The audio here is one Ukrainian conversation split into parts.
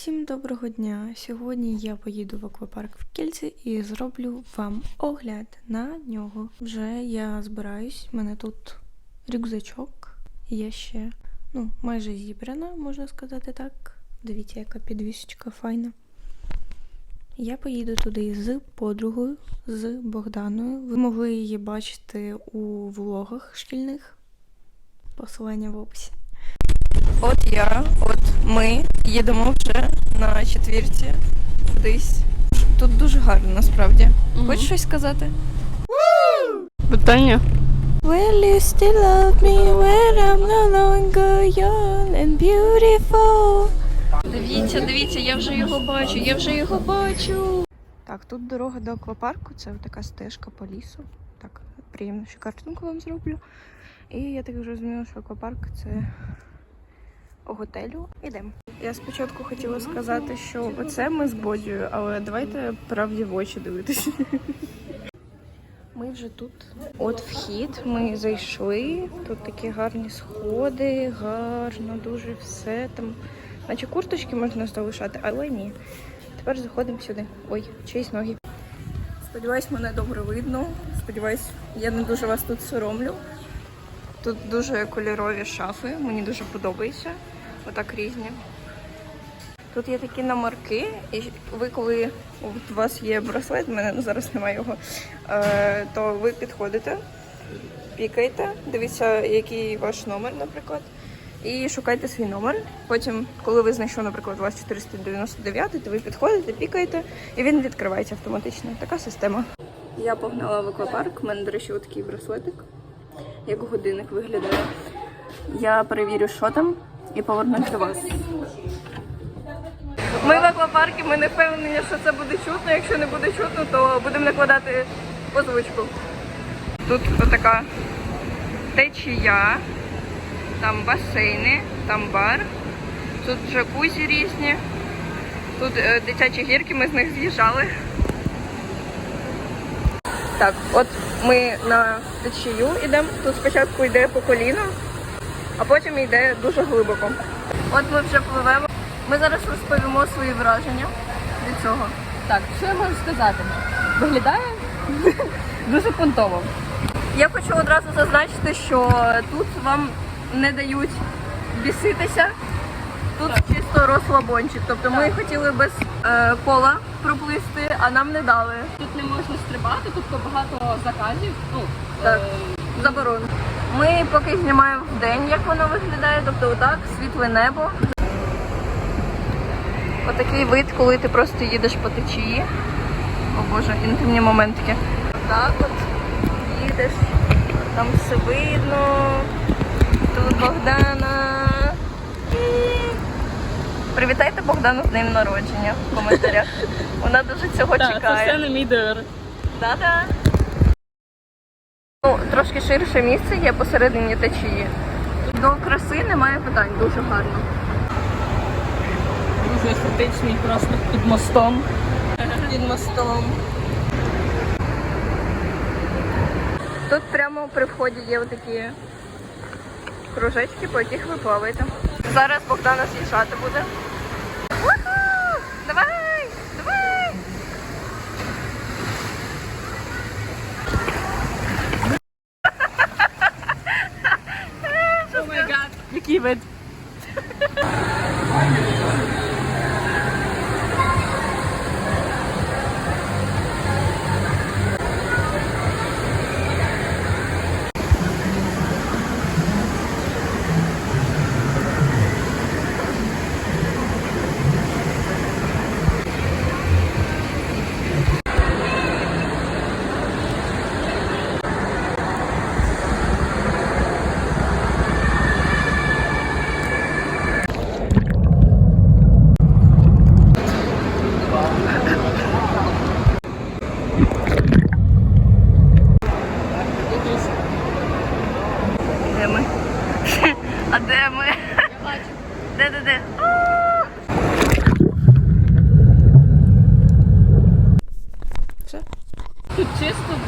Всім доброго дня! Сьогодні я поїду в аквапарк в Кільці і зроблю вам огляд на нього. Вже я збираюсь, у мене тут рюкзачок. Я ще ну, майже зібрана, можна сказати так. Дивіться, яка підвісочка файна. Я поїду туди з подругою, з Богданою. Ви могли її бачити у влогах шкільних. Посилання в описі. От я, от ми їдемо вже на четвірці кудись. Тут дуже гарно насправді. Хочеш щось сказати? Питання? Will you still love me when I'm no longer young and beautiful? Дивіться, дивіться, я вже його бачу, я вже його бачу. Так, тут дорога до аквапарку, це така стежка по лісу. Так, приємно, що картинку вам зроблю. І я так зрозуміла, що аквапарк це готелю. Ідемо. Я спочатку хотіла сказати, що оце ми з Бодією, але давайте правді в очі дивитися. Ми вже тут. От вхід, ми зайшли. Тут такі гарні сходи, гарно, дуже все там. Наче курточки можна залишати, але ні. Тепер заходимо сюди. Ой, чиїсь ноги. Сподіваюсь, мене добре видно. Сподіваюсь, я не дуже вас тут соромлю. Тут дуже кольорові шафи, мені дуже подобається. Отак різні. Тут є такі номерки, і ви, коли у вас є браслет, в мене зараз немає його, е, то ви підходите, пікаєте, дивіться, який ваш номер, наприклад, і шукайте свій номер. Потім, коли ви знайшли, наприклад, у вас 499, то ви підходите, пікаєте, і він відкривається автоматично. Така система. Я погнала в аквапарк, у мене, до речі, такий браслетик, як годинник виглядає. Я перевірю, що там, і повернусь до вас. Ми в аквапарку, ми не впевнені, що це буде чутно. Якщо не буде чутно, то будемо накладати озвучку. Тут така течія, там басейни, там бар, тут джакузі різні, тут е, дитячі гірки, ми з них з'їжджали. Так, от ми на течію йдемо. Тут спочатку йде по коліна, а потім йде дуже глибоко. От ми вже пливемо. Ми зараз розповімо свої враження від цього. Так, що я можу сказати? Виглядає дуже понтово. Я хочу одразу зазначити, що тут вам не дають біситися. Тут чисто розслабончик. Тобто ми хотіли без е, кола проплисти, а нам не дали. Тут не можна стрибати, тобто багато заказів. Ну, Так. е, Заборон. Ми поки знімаємо в день, як воно виглядає, тобто отак, світле небо. Отакий вид, коли ти просто їдеш по течії. О боже, інтимні моментики. Так от їдеш, там все видно. Тут Богдана. Привітайте Богдану з днем народження в коментарях. Вона дуже цього так, це чекає. все не мій ДР. Да-да. Ну, трошки ширше місце є посередині течії. До краси немає питань, дуже гарно. Дуже естетичний, просто під мостом. Під мостом. Тут прямо при вході є отакі кружечки, по яких ви плаваєте. Зараз Богдана з'їжджати буде. even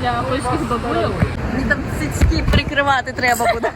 для польських бабуйок. Мені там цицьки прикривати треба буде.